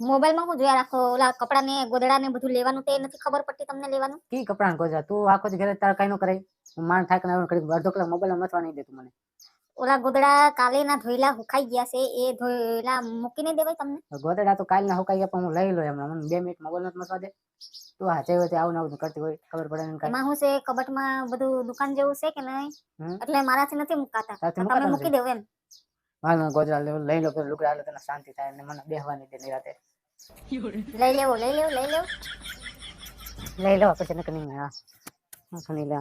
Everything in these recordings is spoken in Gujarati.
મોબાઈલમાં હું જોયા રાખો ઓલા કપડા ને ગોદડા ને બધું લેવાનું તે નથી ખબર પડતી તમને લેવાનું? કી કપડા ગોજા તું આખો જ ઘરે તાર કઈ નો કરે હું માણ થાય ના કરી અડધો કલાક મોબાઈલ મથવા નહીં દેતું મને. ઓલા ગોદડા કાલે ના ધોઈલા હુકાઈ ગયા છે એ ધોઈલા મૂકીને દેવાય તમને? ગોદડા તો કાલે ના હુકાઈ ગયા પણ હું લઈ લો એમ. મને બે મિનિટ મોબાઈલ નથી મથવા દે. તું હા હોય આવું ને આવું કરતી હોય ખબર પડે ને એમાં હું છે કબટમાં બધું દુકાન જેવું છે કે નહીં? એટલે મારાથી નથી મુકાતા. તમે મૂકી દેવું એમ. હું ગોદડા લઈ લો પેલું લુગડા લો તને શાંતિ થાય ને મને બેહવાની દે નિરાતે. લઈ લેવો લઈ લેવો લઈ લેવો. લઈ લો પછી નકની હા હા, લે.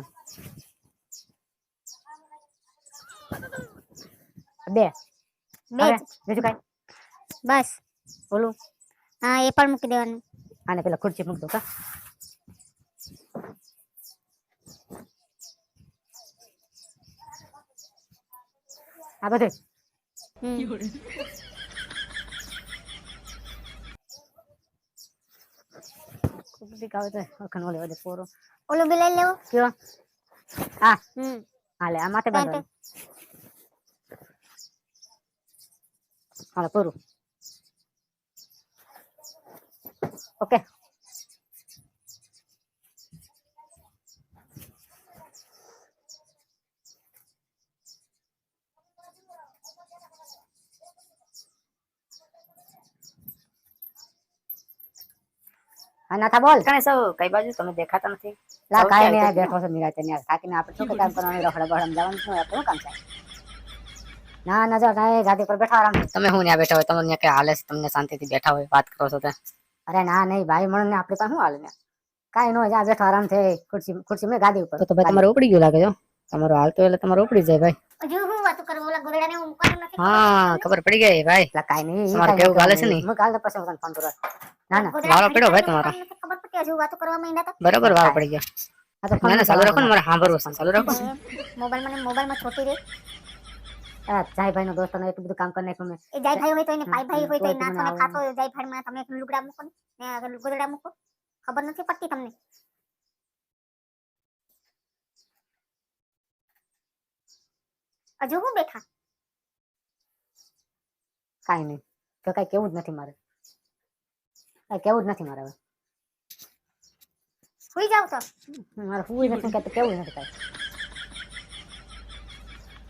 બે. બે બીજું કાંઈ? બસ. બોલું. હા એ પણ મૂકી દેવાનું. આને પેલા ખુરશી મૂક દો કા? આ બધું. કુકડી તો અખન ઓલે પોરો ઓલું બી લઈ લેવો કયો હા હમ હાલે આ માથે પેન્ટ. હાલે પૂરું ઓકે નાથા બોલ. કણે સૌ કઈ બાજુ તમે દેખાતા નથી. લા કાંઈ આ બેઠો છે નિરાંતે ન્યા. થાકીને આપણે શું કામ કરવાનું? રખડ બખડા જવાનું શું આપણું કામ છે? ના ના જો કાંઈ ગાડી પર બેઠા આરામ તમે હું ત્યાં બેઠા હોય? તમને ત્યાં કઈ હાલે છે? તમને શાંતિથી બેઠા હોય વાત કરો છો તે. અરે ના નહીં ભાઈ મને આપણે પાસે શું હાલે ને? કાંઈ નો જા બેઠો આરામ થઈ ખુરશી ખુરશી મેં ગાડી ઉપર તો ભાઈ તમારે ઉપડી ગયું લાગે જો. તમારો હાલ તો એટલે તમારો ઉપડી જાય ભાઈ. હજુ હું ઓલા ગોદડા હું મૂકવાનું નથી હા ખબર પડી ગઈ ભાઈ. એટલે કાંઈ નહીં તમારે કેવું ગાલે છે. ને? હું કાલે પછી હું ફોન કરું. ના ના વાળો પડ્યો ભાઈ તમારો. ખબર પડી હજુ વાતો કરવા માંડ્યા હતા બરાબર વાવ પડી ગયો. આ તો ના ના ચાલુ રાખો ને મારે સાંભળવું છે ચાલુ રાખો મોબાઈલ મને મોબાઈલમાં છોટી રહી જાય ભાઈ નો દોસ્ત એટલું બધું કામ કરી નાખ્યું મેં. એ જાય ભાઈ હોય તો એને પાઈ ભાઈ હોય તો એ નાખો ને ખાતો જાય ભાઈ માં તમે એક લુગડા મૂકો ને ગોદડા મૂકો. ખબર નથી પડતી તમને? હજુ હું બેઠા. કાઈ નહીં. તો કાઈ કેવું જ નથી મારે. કાઈ કેવું જ નથી મારે હવે. સુઈ જાવ તો. મારે સુઈ નથી કહેતો કેવું નથી કાંઈ.